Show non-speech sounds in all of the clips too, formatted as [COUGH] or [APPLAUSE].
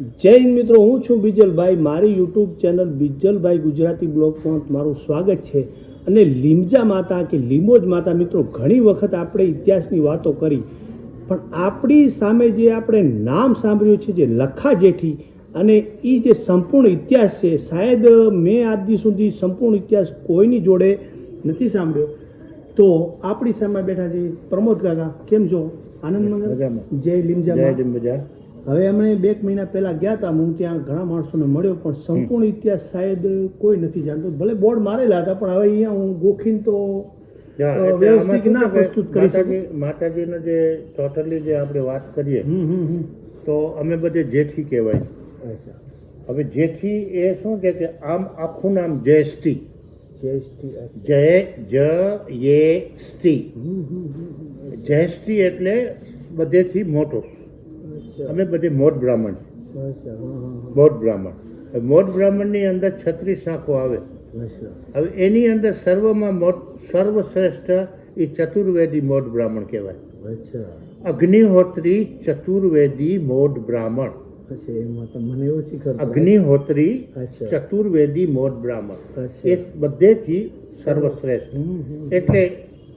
જય હિન્દ મિત્રો હું છું બીજલભાઈ. મારી યુટ્યુબ ચેનલ બીજલભાઈ ગુજરાતી બ્લોગમાં મારું સ્વાગત છે. અને લીમજા માતા કે લીંબોજ માતા મિત્રો ઘણી વખત આપણે ઇતિહાસની વાતો કરી. પણ આપણી સામે જે આપણે નામ સાંભળ્યું છે જે લખા જેઠી અને એ જે સંપૂર્ણ ઇતિહાસ છે શાયદ મેં આજ સુધી સંપૂર્ણ ઇતિહાસ કોઈની જોડે નથી સાંભળ્યો. તો આપણી સામે બેઠા છે પ્રમોદ કાકા. કેમ છો? આનંદ જય લીમજા જય માં. હવે અમે બે એક મહિના પહેલાં ગયા હતા હું ત્યાં ઘણા માણસોને મળ્યો પણ સંપૂર્ણ ઇતિહાસ શાયદ કોઈ નથી જાણતું. ભલે બોર્ડ મારેલા હતા પણ હવે અહીંયા હું ગોખીન તો વ્યવસ્થિત ના પ્રસ્તુત કરી શકું. માતાજી માતાજીનો જે ટોટલી જે આપણે વાત કરીએ તો અમે બધે જેઠી કહેવાય. હવે જેઠી એ શું છે કે આમ આખું નામ જયષ્ટી જય શ્રી જય જ યે સ્ટી જયષ્ટી એટલે બધેથી મોટો. અમે બધે મોટ બ્રાહ્મણ મોટ બ્રાહ્મણ. મોટ બ્રાહ્મણની અંદર છત્રીસ શાખો આવે. હવે એની અંદર સર્વમાં મોટ સર્વશ્રેષ્ઠ એ ચતુર્વેદી મોટ બ્રાહ્મણ કહેવાય. અચ્છા. અગ્નિહોત્રી ચતુર્વેદી મોઢ બ્રાહ્મણ. અગ્નિહોત્રી ચતુર્વેદી મોઢ બ્રાહ્મણ. એ બધેથી સર્વશ્રેષ્ઠ. એટલે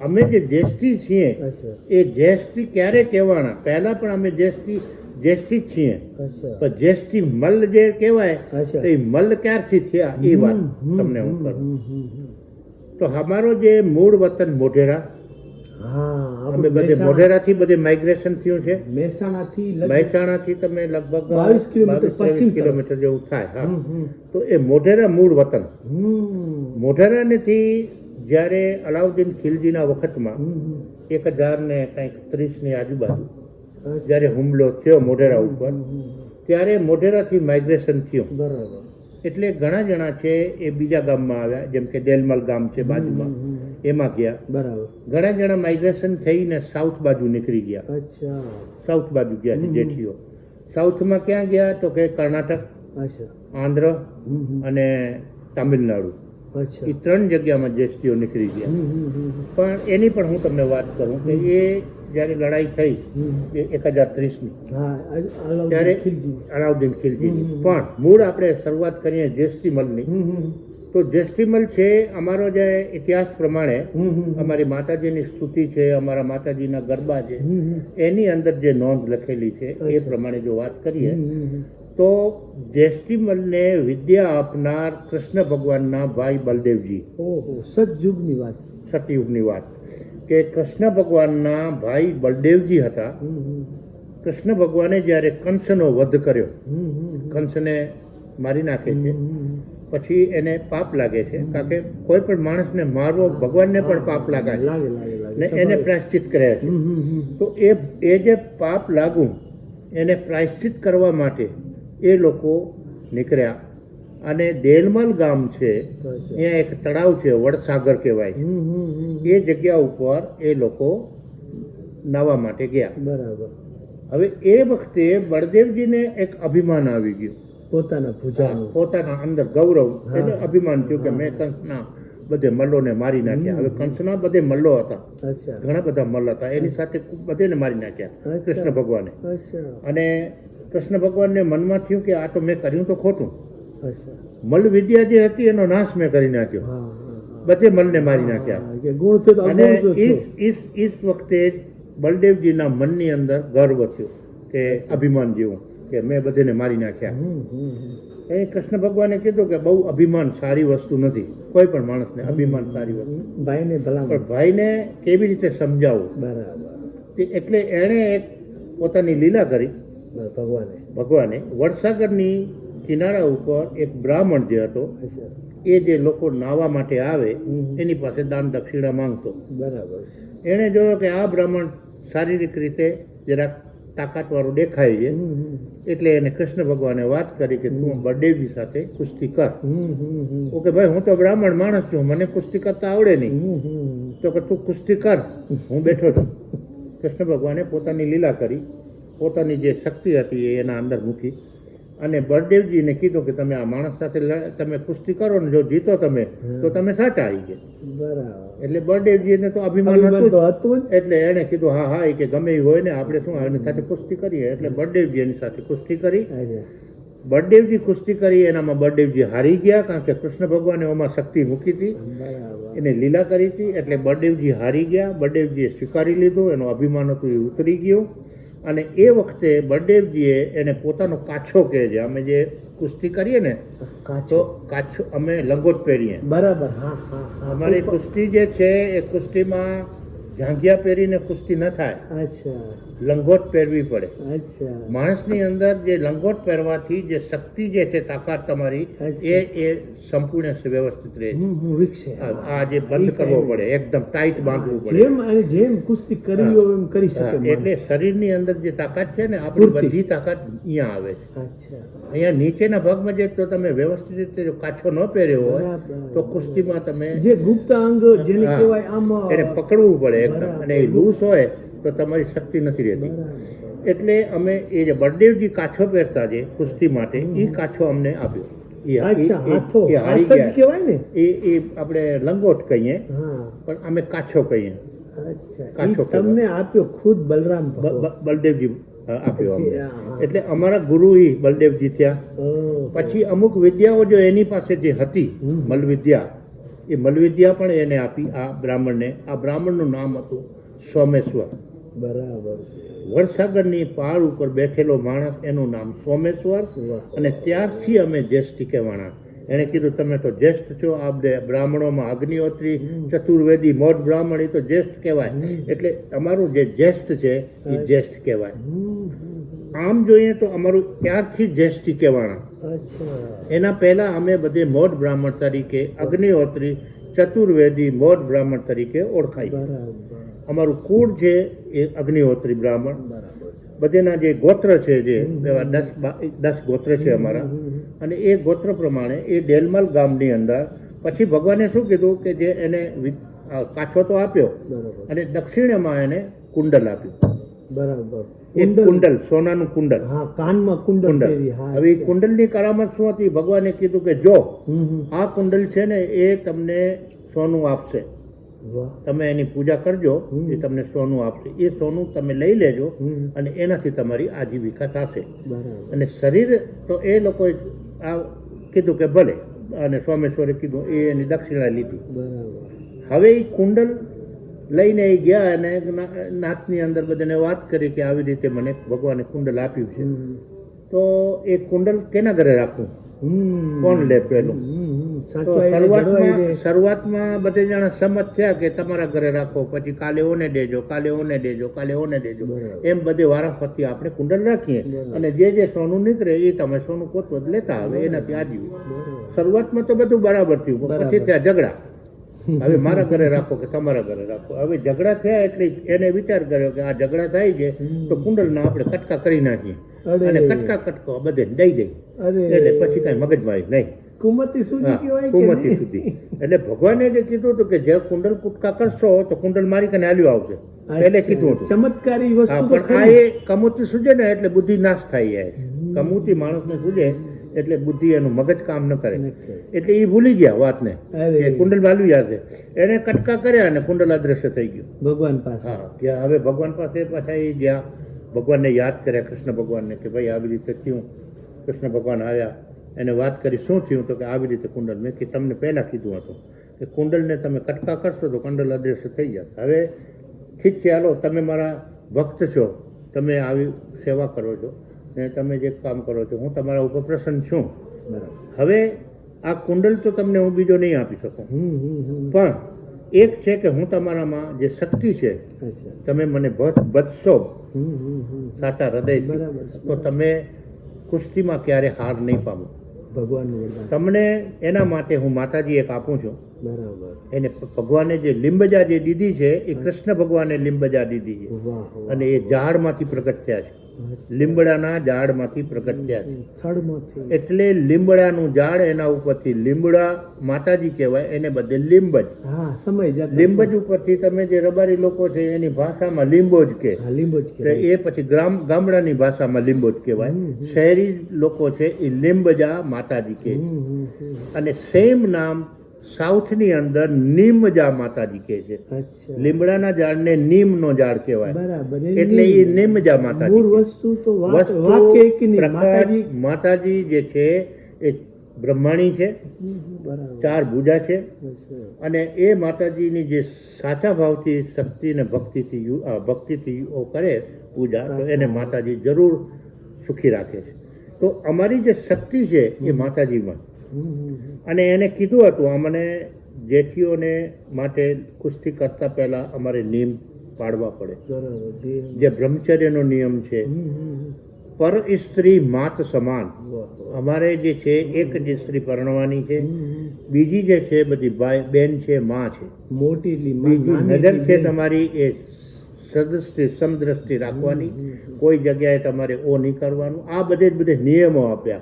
અમે જે જ્યેષ્ઠી છીએ એ જ્યેષ્ઠી ક્યારે કહેવાના? પહેલાં પણ અમે જ્યેષ્ઠી જ્યેષ્ઠી જ છીએ પણ જ્યેષ્ઠી મલ્લ જે કહેવાય તો એ મલ્લ ક્યારથી થયા એ વાત તમને હું કરું. તો અમારો જે મૂળ વતન મોઢેરા અમે બધે મોઢેરાથી બધે માઇગ્રેશન થયું છે મહેસાણાથી મહેસાણાથી તમે લગભગ 22 કિલોમીટર 22 પશ્ચિમ કિલોમીટર જેવું થાય હા. તો એ મોઢેરા મૂળ વતન. મોઢેરાનેથી જ્યારે અલાઉદ્દીન ખિલજીના વખતમાં. એક હજાર ને કંઈક ત્રીસની આજુબાજુ. જ્યારે હુમલો થયો મોઢેરા ઉપર. ત્યારે મોઢેરાથી માઇગ્રેશન થયું. બરાબર. એટલે ઘણા જણા છે એ બીજા ગામમાં આવ્યા જેમ કે દેલમલ ગામ છે બાજુમાં. એમાં ગયા. બરાબર. ઘણા જણા માઇગ્રેશન થઈને સાઉથ બાજુ નીકળી ગયા. અચ્છા. સાઉથ બાજુ ગયા છે જેઠીઓ. સાઉથમાં ક્યાં ગયા? તો કે કર્ણાટક અચ્છા. આંધ્ર. અને તામિલનાડુ. એ ત્રણ જગ્યામાં જેસ્ટીઓ નીકળી ગયા. પણ એની પણ હું તમને વાત કરું કે એ જ્યારે લડાઈ થઈ. એક હજાર ત્રીસની ત્યારે ખિલજી. અલાઉદ્દીન ખિલજીની પણ મૂળ આપણે શરૂઆત કરીએ હમ. તો જેષ્ટીમલ છે અમારો જે ઇતિહાસ પ્રમાણે. અમારી માતાજીની સ્તુતિ છે અમારા માતાજીના ગરબા છે. એની અંદર જે નોંધ લખેલી છે એ પ્રમાણે જો વાત કરીએ. તો જેષ્ટીમલને વિદ્યા આપનાર કૃષ્ણ ભગવાનના ભાઈ બલદેવજી ઓહો સતયુગની વાત સતયુગની વાત કે કૃષ્ણ ભગવાનના ભાઈ બળદેવજી હતા. કૃષ્ણ ભગવાને જ્યારે કંસનો વધ કર્યો. કંસને મારી નાખે છે. પછી એને પાપ લાગે છે. કારણ કે કોઈ પણ માણસને મારવો ભગવાનને પણ પાપ લાગે ને એને પ્રાયશ્ચિત કરે છે. તો એ એ જે પાપ લાગુ એને પ્રાયશ્ચિત કરવા માટે એ લોકો નીકળ્યા. અને દેલમલ ગામ છે ત્યાં એક તળાવ છે વડસાગર કહેવાય. એ જગ્યા ઉપર એ લોકો નાવા માટે ગયા. બરાબર. હવે એ વખતે બળદેવજીને એક અભિમાન આવી ગયું. પોતાના પૂજા પોતાના અંદર ગૌરવ. એને અભિમાન થયું કે મેં કંસના બધે મલ્લોને મારી નાખ્યા. હવે કંસના બધે મલ્લો હતા. ઘણા બધા મલ્લ હતા. એની સાથે બધેને મારી નાખ્યા કૃષ્ણ ભગવાને. અને કૃષ્ણ ભગવાનને મનમાં થયું કે આ તો મેં કર્યું તો ખોટું. મલ્લ વિદ્યા જે હતી એનો નાશ મેં કરી નાખ્યો. બધે મલને મારી નાખ્યા. ગુણ અને. ઈસ વખતે બલદેવજીના મનની અંદર ગર્વ થયો કે અભિમાન જેવું કે મેં બધેને મારી નાખ્યા. એ કૃષ્ણ ભગવાને કીધું કે બહુ અભિમાન સારી વસ્તુ નથી. કોઈ પણ માણસને અભિમાન સારી વસ્તુ. ભાઈને ભલામણ. પણ ભાઈને કેવી રીતે સમજાવવું? બરાબર. એટલે એણે એક પોતાની લીલા કરી. ભગવાને. ભગવાને વડસાગરની કિનારા ઉપર એક બ્રાહ્મણ જે હતો એ જે લોકો નાવા માટે આવે. એની પાસે દાન દક્ષિણા માંગતો બરાબર એણે જોયો કે આ બ્રાહ્મણ શારીરિક રીતે જરાક તાકાતવાળું દેખાય છે. એટલે એને કૃષ્ણ ભગવાને વાત કરી કે તું બળદેવજી સાથે કુસ્તી કર. ઓકે ભાઈ હું તો બ્રાહ્મણ માણસ છું મને કુસ્તી કરતા આવડે નહીં. તો કે તું કુસ્તી કર હું બેઠો છું કૃષ્ણ ભગવાને પોતાની લીલા કરી પોતાની જે શક્તિ હતી એના અંદર મૂકી અને બળદેવજીને કીધું કે તમે આ માણસ સાથે તમે કુસ્તી કરો ને જો જીતો તમે તો તમે સાચા આવી ગયા. બરાબર. એટલે બળદેવજીને તો અભિમાન હતું એટલે એણે કીધું હા હા એ કે ગમે એ હોય ને આપણે શું એની સાથે કુસ્તી કરીએ? એટલે બળદેવજી એની સાથે કુસ્તી કરી. બળદેવજી કુસ્તી કરી એનામાં બળદેવજી હારી ગયા કારણ કે કૃષ્ણ ભગવાને એમાં શક્તિ મૂકી હતી. એને લીલા કરી હતી એટલે બળદેવજી હારી ગયા. બળદેવજીએ સ્વીકારી લીધું એનું અભિમાન હતું એ ઉતરી ગયું. અને એ વખતે બળદેવજીએ એને પોતાનો કાછો કહે છે. અમે જે કુસ્તી કરીએ ને કાચો કાછો અમે લંગોટ પહેરીએ. બરાબર હા અમારી કુસ્તી જે છે એ કુસ્તીમાં જાંઘિયા પહેરીને કુસ્તી ન થાય. અચ્છા. લંગોટ પહેરવી પડે. અચ્છા. માણસની અંદર જે લંગોટ પહેરવાથી જે શક્તિ જે છે તાકાત તમારી એ એ સંપૂર્ણ વ્યવસ્થિત રહે છે. આ જે બંધ કરવો પડે એકદમ ટાઈટ બાંધવું પડે. જેમ અને જેમ કુસ્તી કરવી હોય એમ કરી શકે એટલે શરીરની અંદર જે તાકાત છે ને આપણી બધી તાકાત અહીંયા આવે છે. અચ્છા. અહીંયા નીચેના ભાગમાં જે તો તમે વ્યવસ્થિત રીતે કાછો ન પહેર્યો હોય. તો કુસ્તીમાં તમે જે ગુપ્ત અંગ જેને કહેવાય આમ એને પકડવું પડે. એકદમ અને એ લૂઝ હોય તો તમારી શક્તિ નથી રહેતી. એટલે અમે એ જે બળદેવજી કાછો પહેરતા છે કુસ્તી માટે એ કાછો અમને આપ્યો. એ- અચ્છા એ- હાથો. એ હારી ગયા. એ એ આપણે લંગોટ કહીએ પણ અમે કાછો કહીએ. કાછો તમને આપ્યો ખુદ બલરામ બળદેવજી આપ્યો. એટલે અમારા ગુરુ એ બલદેવજી થયા. પછી અમુક વિદ્યાઓ જો એની પાસે જે હતી મલ મલવિદ્યા એ મલવિદ્યા પણ એને આપી આ બ્રાહ્મણને. આ બ્રાહ્મણનું નામ હતું સોમેશ્વર. બરાબર છે. વરસાગરની પાળ ઉપર બેઠેલો માણસ એનું નામ સોમેશ્વર અને ત્યારથી અમે જ્યેષ્ઠ કહેવાણા એણે કીધું તમે તો જ્યેષ્ઠ છો આ બ્રાહ્મણોમાં અગ્નિહોત્રી ચતુર્વેદી મોઢ બ્રાહ્મણ એ તો જ્યેષ્ઠ કહેવાય. એટલે તમારું જે જ્યેષ્ઠ છે એ જ્યેષ્ઠ કહેવાય. આમ જોઈએ તો અમારું ત્યારથી જ્યેષ્ઠી અચ્છા એના પહેલા અમે બધે મોઢ બ્રાહ્મણ તરીકે અગ્નિહોત્રી ચતુર્વેદી મોઢ બ્રાહ્મણ તરીકે ઓળખાય. અમારું કુળ છે એ અગ્નિહોત્રી બ્રાહ્મણ. બરાબર બધેના જે ગોત્ર છે જે દસ દસ ગોત્ર છે અમારા. અને એ ગોત્ર પ્રમાણે એ દેલમલ ગામની અંદર પછી ભગવાને શું કીધું કે જે એને કાછો તો આપ્યો અને દક્ષિણમાં એને કુંડલ આપ્યું. બરાબર. એક કુંડલ. સોનાનું કુંડલ. હા કાનમાં કુંડલ હવે એ કુંડલની કરામત શું હતી? ભગવાને કીધું કે જો. આ કુંડલ છે ને એ તમને સોનું આપશે. તમે એની પૂજા કરજો. એ તમને સોનું આપશે. એ સોનું તમે લઈ લેજો. અને એનાથી તમારી આજીવિકા થશે. અને શરીર તો એ લોકોએ આ કીધું કે ભલે અને સોમેશ્વરે કીધું એ એની દક્ષિણા લીધી. હવે એ કુંડલ લઈને એ ગયા અને નાથની અંદર બધાને વાત કરી કે આવી રીતે મને ભગવાને કુંડલ આપ્યું છે. તો એ કુંડલ કેના ઘરે રાખવું? કોણ લે પેલું? શરૂઆતમાં શરૂઆતમાં બધે જણા સંમત થયા કે તમારા ઘરે રાખો પછી કાલે ઓને દેજો કાલે ઓને દેજો કાલે ઓને દેજો. એમ બધે વારાફરતી આપણે કુંડલ રાખીએ. અને જે જે સોનું નીકળે એ તમે સોનું પોતપોત લેતા આવે એનાથી આજીવી શરૂઆતમાં તો બધું બરાબર થયું પછી ત્યાં ઝઘડા. હવે મારા ઘરે રાખો કે તમારા ઘરે રાખો. હવે ઝઘડા થયા એટલે એને વિચાર કર્યો કે આ ઝઘડા થાય છે તો કુંડલના આપણે કટકા કરી નાખીએ. અને કટકા કટકો બધે દઈ દઈ એટલે પછી કઈ મગજમારી નહીં. કુમતી સુધી કહેવાય કુમતી સુધી. એટલે ભગવાને જે કીધું હતું કે જે કુંડલ કુટકા કરશો તો કુંડલ મારી કને આલ્યું આવશે. એટલે કીધું હતું. ચમત્કારી વસ્તુ પણ આ એ કમુતી સૂજે ને એટલે બુદ્ધિ નાશ થાય જાય કમુતી માણસને સૂજે એટલે બુદ્ધિ એનું મગજ કામ ન કરે. એટલે એ ભૂલી ગયા વાતને. કે કુંડલ વાલ્યું જશે એને કટકા કર્યા અને કુંડલ અદ્રશ્ય થઈ ગયું. ભગવાન પાસે. હા ત્યાં હવે ભગવાન પાસે પાછા એ ગયા. ભગવાનને યાદ કર્યા કૃષ્ણ ભગવાનને કે ભાઈ આવી રીતે થયું. કૃષ્ણ ભગવાન આવ્યા. એને વાત કરી શું થયું? તો કે આવી રીતે કુંડલ. મેં કે તમને પહેલાં કીધું હતું કે કુંડલને તમે કટકા કરશો તો કુંડલ અદ્રશ્ય થઈ જશે હવે ઠીક છે હાલો તમે મારા ભક્ત છો. તમે આવી સેવા કરો છો. ને તમે જે કામ કરો છો હું તમારા ઉપર પ્રસન્ન છું. બરાબર. હવે આ કુંડલ તો તમને હું બીજો નહીં આપી શકું. પણ એક છે કે હું તમારામાં જે શક્તિ છે તમે મને બચશો સાચા હૃદય બરાબર તો તમે કુસ્તીમાં ક્યારે હાર નહીં પામો. ભગવાન તમને એના માટે હું માતાજી એક આપું છું. બરાબર. એને ભગવાને જે લીંબજા જે દીધી છે એ કૃષ્ણ ભગવાને લીંબજા દીધી છે. અને એ ઝાડમાંથી પ્રગટ થયા છે. લીંબડાના ઝાડમાંથી પ્રગટ થયા છે. થડમાંથી. એટલે લીંબડાનું ઝાડ એના ઉપરથી લીમડા માતાજી કહેવાય એને બધે લીંબજ. હા સમય લીંબજ ઉપરથી તમે જે રબારી લોકો છે એની ભાષામાં લીંબોજ કે. લીંબોજ. એ પછી ગ્રામ ગામડાની ભાષામાં લીંબોજ કહેવાય. શહેરી લોકો છે એ લીંબજા માતાજી હમ. અને સેમ નામ સાઉથની અંદર નીમજા માતાજી કહે છે. લીમડાના ઝાડને નીમનો ઝાડ કહેવાય. બરાબર એટલે એ નીમજા માતાજી મૂળ વસ્તુ તો માતાજી માતાજી જે છે એ બ્રહ્માણી છે. ચાર ભુજા છે. અને એ માતાજીની જે સાચા ભાવથી શક્તિ ને ભક્તિથી ભક્તિથી કરે પૂજા તો એને માતાજી જરૂર સુખી રાખે છે. તો અમારી જે શક્તિ છે એ માતાજીમાં. અને એને કીધું હતું અમને જેઠીઓને માટે કુસ્તી કરતા પહેલા અમારે નિયમ પાડવા પડે જે બ્રહ્મચર્યનો નિયમ છે. પર સ્ત્રી માત સમાન. અમારે જે છે એક જ સ્ત્રી પરણવાની છે. બીજી જે છે બધી ભાઈ બેન છે માં છે મોટી બીજું નજર છે તમારી એ સદૃષ્ટિ સમદ્રષ્ટિ રાખવાની. કોઈ જગ્યાએ તમારે ઓ નહીં કરવાનું. આ બધે જ બધે નિયમો આપ્યા.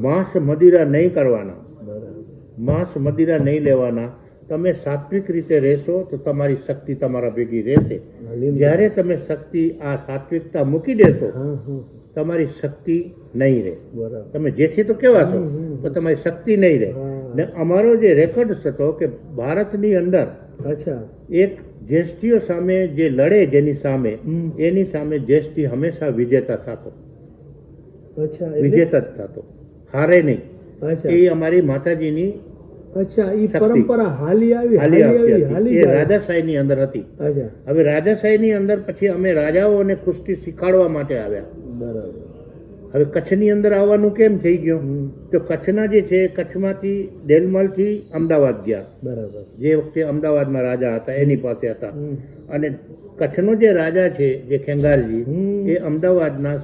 માંસ મદિરા નહીં કરવાના. બરાબર. માંસ મદિરા નહીં લેવાના. તમે સાત્વિક રીતે રહેશો તો તમારી શક્તિ તમારા ભેગી રહેશે. જ્યારે તમે શક્તિ આ સાત્વિકતા મૂકી દેશો તમારી શક્તિ નહીં રહે. તમે જેથી તો કેવા છો. પણ તમારી શક્તિ નહીં રહે. ને અમારો જે રેકોર્ડ હતો કે ભારતની અંદર અચ્છા. એક જ્યેષ્ઠીઓ સામે જે લડે જેની સામે એની સામે જ્યેષ્ઠી હંમેશા વિજેતા થતો. વિજેતા જ થતો. હારે નહીં. એ અમારી માતાજીની અચ્છા એ. પરંપરા હાલી આવી હાલી આવી એ. રાજાશાહીની અંદર હતી. હવે રાજાશાહીની અંદર પછી અમે રાજાઓને કુસ્તી શીખવાડવા માટે આવ્યા. બરાબર. હવે કચ્છની અંદર આવવાનું કેમ થઈ ગયું? તો કચ્છના જે છે કચ્છમાંથી ડેલમલથી અમદાવાદ ગયા. બરાબર. જે વખતે અમદાવાદમાં રાજા હતા એની પાસે હતા. અને કચ્છનો જે રાજા છે જે ખેંગારજી એ અમદાવાદના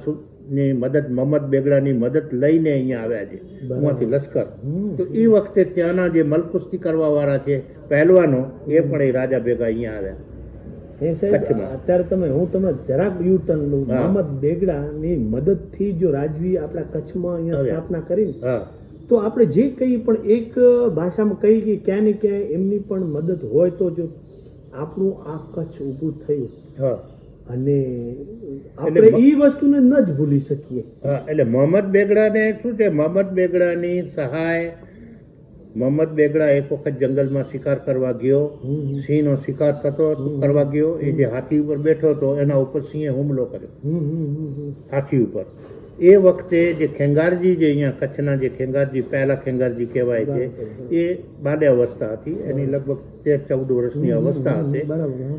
ની મદદ મહમદ બેગડાની મદદ લઈને અહીંયા આવ્યા છે. એમાંથી લશ્કર. તો એ વખતે ત્યાંના જે મલકુસ્તી કરવાવાળા છે પહેલવાનો એ પણ એ રાજા ભેગા અહીંયા આવ્યા. એ સાહેબ અત્યારે તમે હું તમે જરાક યુટર્ન લઉં હા. મોહમ્મદ બેગડાની મદદથી જો રાજવી આપણા કચ્છમાં અહીંયા સ્થાપના કરી હા. તો આપણે જે કહીએ પણ એક ભાષામાં કહી કે ક્યાં ને ક્યાંય એમની પણ મદદ હોય તો જો આપણું આ કચ્છ ઊભું થયું. હા. અને આપણે એ વસ્તુને ન જ ભૂલી શકીએ. હા એટલે મોહમ્મદ બેગડાને શું છે? મોહમ્મદ બેગડાની સહાય મોહમ્મદ બેગડા એક વખત જંગલમાં શિકાર કરવા ગયો. સિંહનો શિકાર થતો કરવા ગયો. એ જે હાથી ઉપર બેઠો હતો એના ઉપર સિંહે હુમલો કર્યો. હાથી ઉપર. એ વખતે જે ખેંગારજી જે અહીંયા કચ્છના જે ખેંગારજી પહેલા ખેંગારજી કહેવાય છે એ બાલ્ય અવસ્થા હતી. એની લગભગ તેર ચૌદ વર્ષની અવસ્થા હતી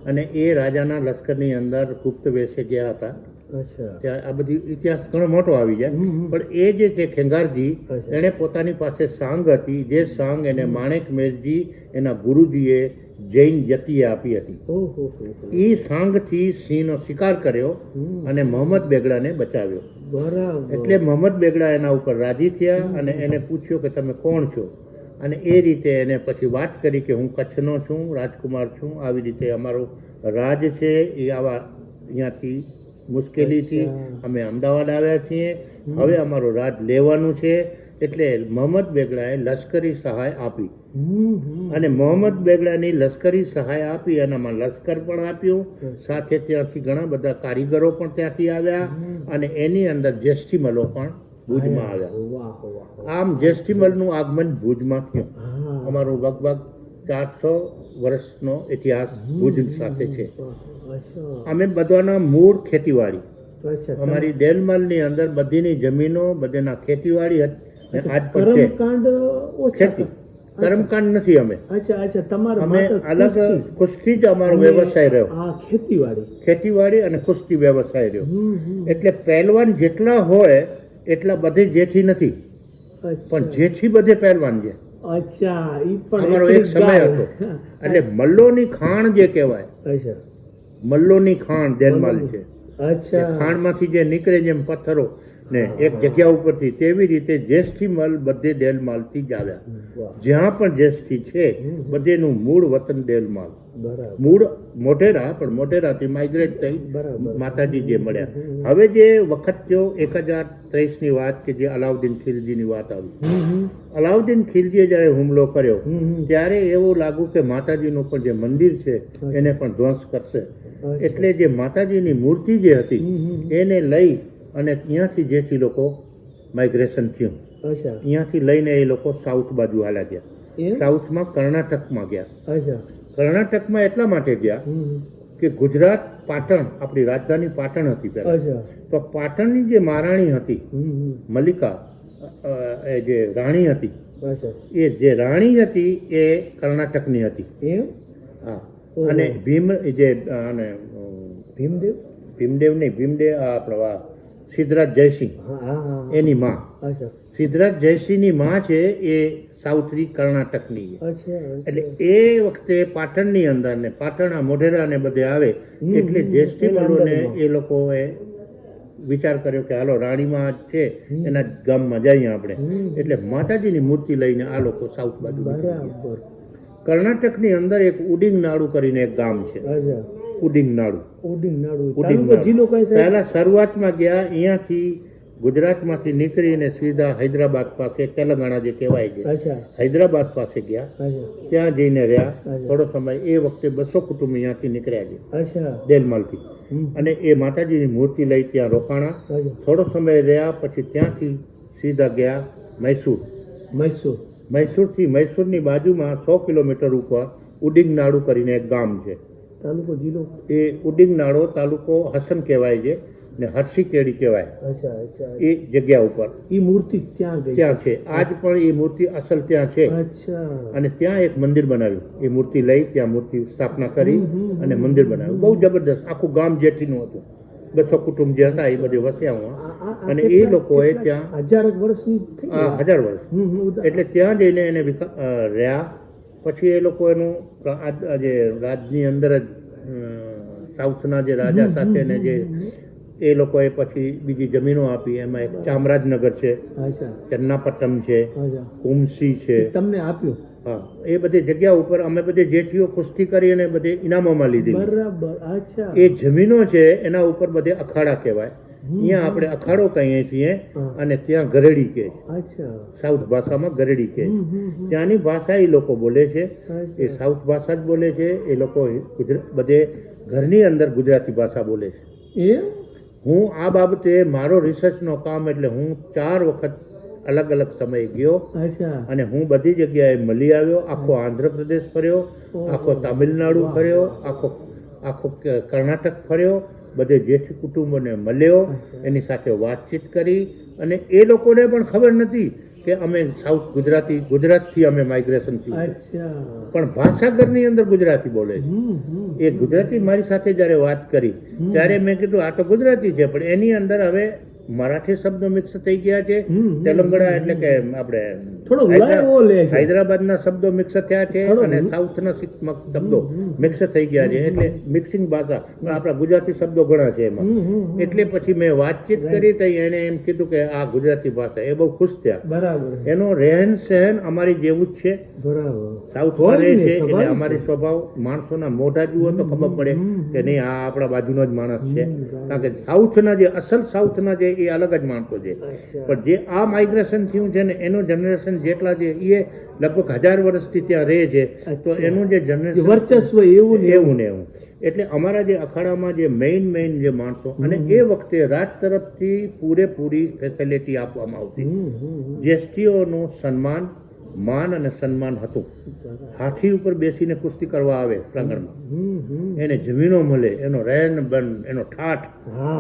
અને એ રાજાના લશ્કરની અંદર ગુપ્ત વેશે ગયા હતા. ત્યાં આ બધી ઇતિહાસ ઘણો મોટો આવી જાય. પણ એ જે છે ખેંગારજી એણે પોતાની પાસે સાંગ હતી જે સાંગ એને માણેક મેરજી એના ગુરુજીએ જૈન જતીએ આપી હતી. એ સાંગથી સિંહનો શિકાર કર્યો અને મોહમ્મદ બેગડાને બચાવ્યો. બરાબર. એટલે મોહમ્મદ બેગડા એના ઉપર રાજી થયા અને એને પૂછ્યું કે તમે કોણ છો? અને એ રીતે એને પછી વાત કરી કે હું કચ્છનો છું રાજકુમાર છું આવી રીતે અમારું રાજ છે એ આવા અહીંયાથી મુશ્કેલીથી અમે અમદાવાદ આવ્યા છીએ. હવે અમારો રાજ લેવાનું છે. એટલે મોહમ્મદ બેગડાએ લશ્કરી સહાય આપી. અને મોહમ્મદ બેગડાની લશ્કરી સહાય આપી એનામાં લશ્કર પણ આપ્યું. સાથે ત્યાંથી ઘણા બધા કારીગરો પણ ત્યાંથી આવ્યા. અને એની અંદર જેસ્ટીમલો પણ ભુજમાં આવ્યા. આમ જેસ્ટીમલનું આગમન ભુજમાં થયું. અમારું લગભગ ચારસો વર્ષનો ઇતિહાસ ભુજ સાથે છે. અમે બધાના મૂળ ખેતીવાડી. અમારી ડેલમલની અંદર બધીની જમીનો બધેના ખેતીવાડી આજ છે. ખેતી. કર્મકાંડ નથી અમે. અચ્છા અચ્છા તમારે અમે અલગ કુસ્તી. જ અમારો વ્યવસાય રહ્યો. ખેતીવાડી. ખેતીવાડી અને કુસ્તી વ્યવસાય રહ્યો. એટલે પહેલવાન જેટલા હોય એટલા બધે જેથી નથી. પણ જેથી બધે પહેલવાન છે. અચ્છા ઈ પણ અમારો એક સમય હતો. એટલે મલ્લોની ખાણ જે કહેવાય અચ્છા. મલ્લોની ખાણ દેલમાલ છે. એ અચ્છા. ખાણમાંથી જે નીકળે જેમ પથ્થરો ને એક જગ્યા ઉપરથી તેવી રીતે જેષ્ઠી મલ બધે દેલમાલથી જ આવ્યા. જ્યાં પણ જેષ્ઠી છે બધેનું મૂળ વતન દેલમાલ મૂળ મોઢેરા પણ મોઢેરાથી માઇગ્રેટ થઈ માતાજી જે મળ્યા. હવે જે વખત થયો એક હજાર ત્રેસની વાત કે જે અલાઉદ્દીન ખિલજીની વાત આવી. અલાઉદ્દીન ખિલજીએ જ્યારે હુમલો કર્યો. ત્યારે એવું લાગ્યું કે માતાજીનું પણ જે મંદિર છે એને પણ ધ્વંસ કરશે. એટલે જે માતાજીની મૂર્તિ જે હતી. એને લઈ અને ત્યાંથી જેથી લોકો માઇગ્રેશન થયું. અચ્છા. અહીંયાથી લઈને એ લોકો સાઉથ બાજુ હાલા ગયા. સાઉથમાં કર્ણાટકમાં ગયા. અચ્છા. કર્ણાટકમાં એટલા માટે ગયા કે ગુજરાત પાટણ આપણી રાજધાની પાટણ હતી પહેલા. તો પાટણની જે મહારાણી હતી મલ્લિકા એ જે રાણી હતી એ જે રાણી હતી એ કર્ણાટકની હતી. હા. અને ભીમ જે અને ભીમદેવ? ભીમદેવ નહીં ભીમદેવ આ આ સિદ્ધરાજ જયસિંહ. એની માં. સિદ્ધરાજ જયસિંહની માં છે એ સાઉથની કર્ણાટકની એટલે એ વખતે પાટણની અંદર ને પાટણ મોઢેરા ને બધે આવે એટલે મલોને અંદરમાં. એ લોકોએ વિચાર કર્યો કે હાલો રાણીમાં છે એના ગામમાં જઈએ આપણે. એટલે માતાજીની મૂર્તિ લઈને આ લોકો સાઉથ બાજુ કર્ણાટકની અંદર એક ઉડિંગ નાડુ કરીને એક ગામ છે. અચ્છા. ઉડિંગ નાડુ ઉડિંગ નાડુ ઉડિંગ જિલ્લો કઈ પહેલા શરૂઆતમાં ગયા અહીંયાથી ગુજરાતમાંથી નીકળીને સીધા હૈદરાબાદ પાસે તેલંગાણા જે કહેવાય છે હૈદરાબાદ પાસે ગયા. ત્યાં જઈને રહ્યા. થોડો સમય એ વખતે બસો કુટુંબ અહીંયાથી નીકળ્યા છે. દેલમાલથી. દેલમલથી અને એ માતાજીની મૂર્તિ લઈ ત્યાં રોકાણા. થોડો સમય રહ્યા પછી ત્યાંથી સીધા ગયા મૈસૂર. મૈસૂર. મૈસૂરથી મૈસૂરની બાજુમાં સો કિલોમીટર ઉપર ઉડિંગનાડુ કરીને એક ગામ છે. તાલુકો જિલ્લો? એ ઉડિંગનાળો તાલુકો હસન કહેવાય છે ને હર્ષિકેડી કહેવાય. અચ્છા અચ્છા. એ જગ્યા ઉપર. એ મૂર્તિ ત્યાં ગઈ? ત્યાં છે. આજ પણ એ મૂર્તિ અસલ ત્યાં છે. અચ્છા. અને ત્યાં એક મંદિર બનાવ્યું. એ મૂર્તિ લઈ ત્યાં મૂર્તિ સ્થાપના કરી અને મંદિર બનાવ્યું. બહુ જબરદસ્ત. આખું ગામ જેઠીનું હતું. બસો કુટુંબ જે હતા એ બધે વસ્યા હું અને એ લોકોએ ત્યાં હજાર વર્ષની? હજાર વર્ષ. એટલે ત્યાં જઈને એને રહ્યા. પછી એ લોકો એનું જે રાજની અંદર જ સાઉથના જે રાજા સાથે ને જે એ લોકોએ પછી બીજી જમીનો આપી. એમાં એક ચામરાજનગર છે ચન્નાપટ્ટમ છે કુમસી છે. તમને આપ્યું? હા એ બધી જગ્યા ઉપર અમે બધી જેઠીઓ કુસ્તી કરી અને બધે ઇનામોમાં લીધી બરાબર અચ્છા. એ જમીનો છે એના ઉપર બધે અખાડા કહેવાય. અહીંયા આપણે અખાડો કહીએ છીએ અને ત્યાં ગરેડી કે છે. સાઉથ ભાષામાં ગરેડી કે છે. ત્યાંની ભાષા એ લોકો બોલે છે. એ સાઉથ ભાષા જ બોલે છે. એ લોકો બધે ઘરની અંદર ગુજરાતી ભાષા બોલે છે. હું આ બાબતે મારો રિસર્ચનો કામ એટલે હું ચાર વખત અલગ અલગ સમયે ગયો. અને હું બધી જગ્યાએ મળી આવ્યો. આખો આંધ્રપ્રદેશ ફર્યો. આખો તામિલનાડુ ફર્યો. આખો આખો કર્ણાટક ફર્યો. બધે જેઠી કુટુંબોને મળ્યો એની સાથે વાતચીત કરી અને એ લોકોને પણ ખબર નથી કે અમે સાઉથ ગુજરાતી ગુજરાતથી અમે માઇગ્રેશન થયું પણ ભાષાગરની અંદર ગુજરાતી બોલે છે. એ ગુજરાતી મારી સાથે જ્યારે વાત કરી ત્યારે મેં કીધું આ તો ગુજરાતી છે પણ એની અંદર હવે મરાઠી શબ્દો મિક્સ થઈ ગયા છે. તેલંગણા એટલે કે આપણે થોડો હૈદરાબાદના શબ્દો મિક્સ થયા છે અને સાઉથ સાઉથના શબ્દો મિક્સ થઈ ગયા છે. એટલે મિક્સિંગ ભાષા પણ આપણા ગુજરાતી શબ્દો ઘણા છે એમાં. એટલે પછી મેં વાતચીત કરી તો એને એમ કીધું કે આ ગુજરાતી ભાષા એ બહુ ખુશ થયા. બરાબર. એનો રહેન સહેન અમારી જેવું જ છે. બરાબર. સાઉથમાં રહે છે એટલે અમારી સ્વભાવ માણસોના મોઢા જુઓ તો ખબર પડે કે નહીં આ આપણા બાજુનો જ માણસ છે. કારણ કે સાઉથના જે અસલ સાઉથના જે એ અલગ જ માણસો છે. પણ જે આ માઇગ્રેશન થયું છે ને એનું જનરેશન જેટલા છે એ લગભગ હજાર વર્ષથી ત્યાં રહે છે તો એનું જે જનરેશન વર્ચસ્વ એવું ને એવું. ને એવું. એટલે અમારા જે અખાડામાં જે મેઇન મેઇન જે માણસો અને એ વખતે રાજ તરફથી પૂરેપૂરી ફેસિલિટી આપવામાં આવતી. જેસ્ટીઓનું. સન્માન માન અને સન્માન હતું. હાથી ઉપર બેસીને કુસ્તી કરવા આવે પ્રાંગણમાં. એને જમીનો મળે એનો રહેન બન એનો ઠાઠ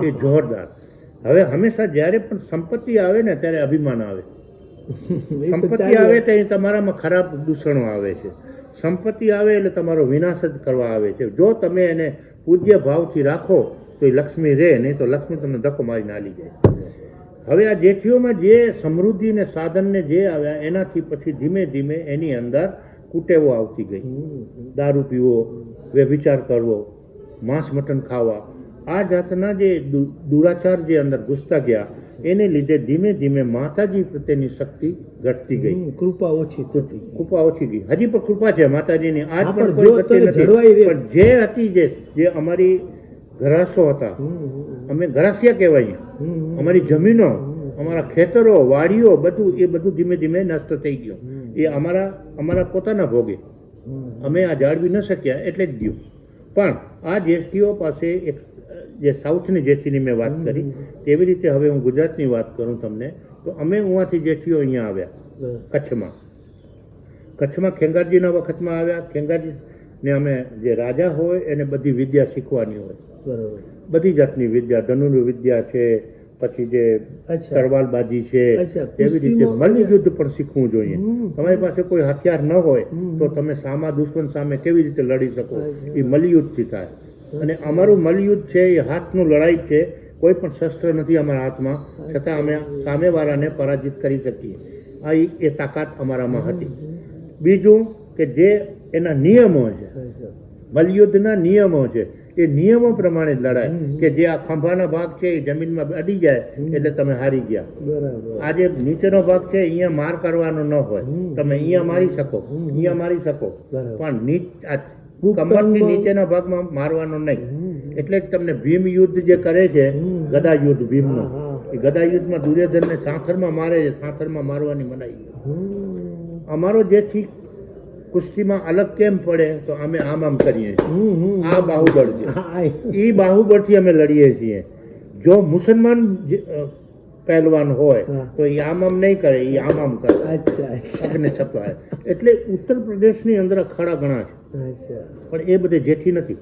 એ જોરદાર. હવે હંમેશા જ્યારે પણ સંપત્તિ આવે ને ત્યારે અભિમાન આવે. [LAUGHS] સંપત્તિ આવે તો તમારામાં ખરાબ દૂષણો આવે છે. સંપત્તિ આવે એટલે તમારો વિનાશ જ કરવા આવે છે. જો તમે એને પૂજ્ય ભાવથી રાખો તો એ લક્ષ્મી રહે નહીં તો લક્ષ્મી તમને ધક્કો મારીને આલી જાય. હવે આ જેઠીઓમાં જે સમૃદ્ધિ ને સાધનને જે આવ્યા એનાથી પછી ધીમે ધીમે એની અંદર કુટેવો આવતી ગઈ. દારૂ પીવો વ્યભિચાર કરવો માંસ મટન ખાવા આ જાતના જે દુરાચાર જે અંદર ઘૂસતા ગયા એને લીધે ધીમે ધીમે માતાજી પ્રત્યેની શક્તિ ઘટતી ગઈ. કૃપા ઓછી થતી કૃપા ઓછી ગઈ. હજી પણ કૃપા છે માતાજીની. આજ પણ પણ કોઈ જો. પણ હતી જે જે અમારી ઘરાસો હતા અમે ઘરાસિયા કહેવાય. અમારી જમીનો અમારા ખેતરો વાડીઓ બધું એ બધું ધીમે ધીમે નષ્ટ થઈ ગયું. એ અમારા અમારા પોતાના ભોગે. અમે આ જાળવી ન શક્યા એટલે જ ગયું. પણ આ જેસીઓ પાસે એક જે સાઉથની જેસીની મેં વાત કરી તેવી રીતે હવે હું ગુજરાતની વાત કરું તમને તો અમે ઉવાથી જેસીઓ અહીંયા આવ્યા કચ્છમાં. કચ્છમાં ખેંગારજીના વખતમાં આવ્યા. ખેંગારજીને અમે જે રાજા હોય એને બધી વિદ્યા શીખવાની હોય. બરાબર. બધી જાતની વિદ્યા. ધનુર વિદ્યા છે પછી જે તરવાલબાજી છે એવી રીતે કુસ્તીમાં- મલ્લ યુદ્ધ પણ શીખવું જોઈએ. તમારી પાસે કોઈ હથિયાર ન હોય તો તમે સામા દુશ્મન સામે કેવી રીતે લડી શકો. એ મલ્લયુદ્ધથી થાય. અને અમારું મલયુદ્ધ છે એ હાથનું લડાઈ છે કોઈ પણ શસ્ત્ર નથી અમારા હાથમાં છતાં અમે સામેવાળાને પરાજિત કરી શકીએ. આ એ તાકાત અમારામાં હતી. બીજું કે જે એના નિયમો છે મલયુદ્ધના નિયમો છે એ નિયમો પ્રમાણે લડાય. કે જે આ ખંભાના ભાગ છે એ જમીનમાં અડી જાય એટલે તમે હારી ગયા. આ જે નીચેનો ભાગ છે અહીંયા માર કરવાનો ન હોય. તમે અહીંયા મારી શકો. અહીંયા મારી શકો. પણ નીચ આ કમરથી નીચેના ભાગમાં મારવાનો નહીં. એટલે જ તમને ભીમ યુદ્ધ જે કરે છે ગદા યુદ્ધ ભીમનું. એ ગદા યુદ્ધમાં દુર્યોધનને સાંથરમાં મારે છે સાંથરમાં મારવાની મનાઈ. અમારો જેથી કુસ્તીમાં અલગ કેમ પડે તો અમે આમ આમ કરીએ. છીએ. આ બાહુબળ છે. એ- બાહુબળથી અમે લડીએ છીએ. જો મુસલમાન પહેલવાન હોય તો એ આમ આમ નહીં કરે એ આમ આમ કરે. એટલે ઉત્તર પ્રદેશની અંદર અખાડા ઘણા છે. પણ એ બધે જેથી નથી.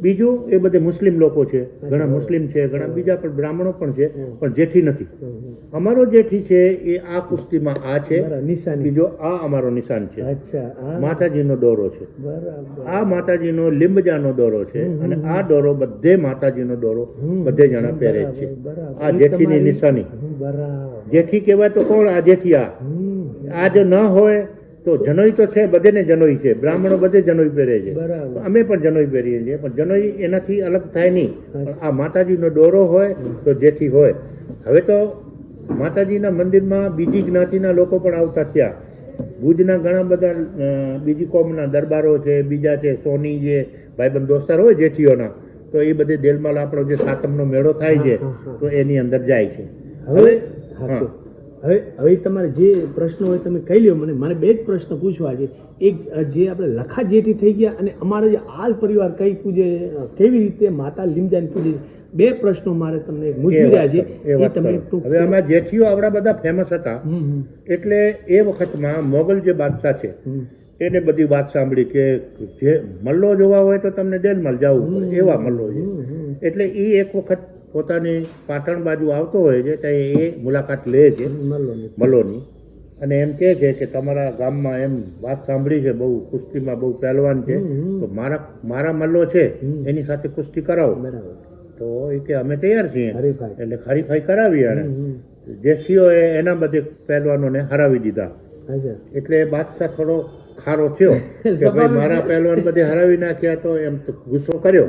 બીજું એ બધે મુસ્લિમ લોકો છે. ઘણા મુસ્લિમ છે ઘણા બીજા પણ બ્રાહ્મણો પણ છે પણ જેથી નથી. અમારો જેથી છે એ આ કુસ્તીમાં આ છે. નિશાન. બીજો આ અમારો નિશાન છે. માતાજીનો દોરો છે. આ માતાજીનો લીંબજાનો દોરો છે અને આ દોરો બધે માતાજીનો દોરો બધે જણા પહેરે છે. આ જેઠીની નિશાની. જેથી કહેવાય તો કોણ? આ જેથી આ. આ જો ન હોય તો જનોઈ તો છે બધેને જનોઈ છે. બ્રાહ્મણો બધે જનોઈ પહેરે છે. અમે પણ જનોઈ પહેરીએ છીએ પણ જનોઈ એનાથી અલગ થાય નહીં. પણ આ માતાજીનો દોરો હોય તો જેથી હોય. હવે તો માતાજીના મંદિરમાં બીજી જ્ઞાતિના લોકો પણ આવતા થયા. ભુજના ઘણા બધા બીજી કોમના દરબારો છે બીજા છે સોની જે ભાઈબંધ દોસ્તાર હોય જેઠીઓના તો એ બધે દેલમાલ આપણો જે સાતમનો મેળો થાય છે. તો એની અંદર જાય છે. હવે હા. હવે હવે તમારે જે પ્રશ્ન હોય તમે કહી લ્યો મને. મારે બે જ પ્રશ્ન પૂછવા છે. એક જે આપણે લખા જેઠી થઈ ગયા અને અમારો જે આલ પરિવાર કઈ પૂજે કેવી રીતે માતા લીમજાને પૂજે બે પ્રશ્નો મારે તમને મૂકી છે. એ તમે હવે આમાં જેઠીઓ આપણા બધા ફેમસ હતા. એટલે એ વખતમાં મોગલ જે બાદશાહ છે એને બધી વાત સાંભળી કે જે મલ્લો જોવા હોય તો તમને દેલમલ જવું એવા મલ્લો છે. એટલે એ એક વખત પોતાની પાટણ બાજુ આવતો હોય છે ત્યાં એ મુલાકાત લે છે. મલ્લોની અને એમ કહે છે કે તમારા ગામમાં એમ વાત સાંભળી છે બહુ કુસ્તીમાં બહુ પહેલવાન છે. તો મારા મારા મલ્લો છે એની સાથે કુસ્તી કરાવો. તો એ કે અમે તૈયાર છીએ. હરીફાઈ. એટલે હરીફાઈ કરાવી અને. જેસીઓએ એના બધે પહેલવાનોને હરાવી દીધા. એટલે બાદશાહ થોડો ખારો થયો [LAUGHS] કે ભાઈ મારા પહેલવાન બધે હરાવી નાખ્યા તો એમ તો ગુસ્સો કર્યો.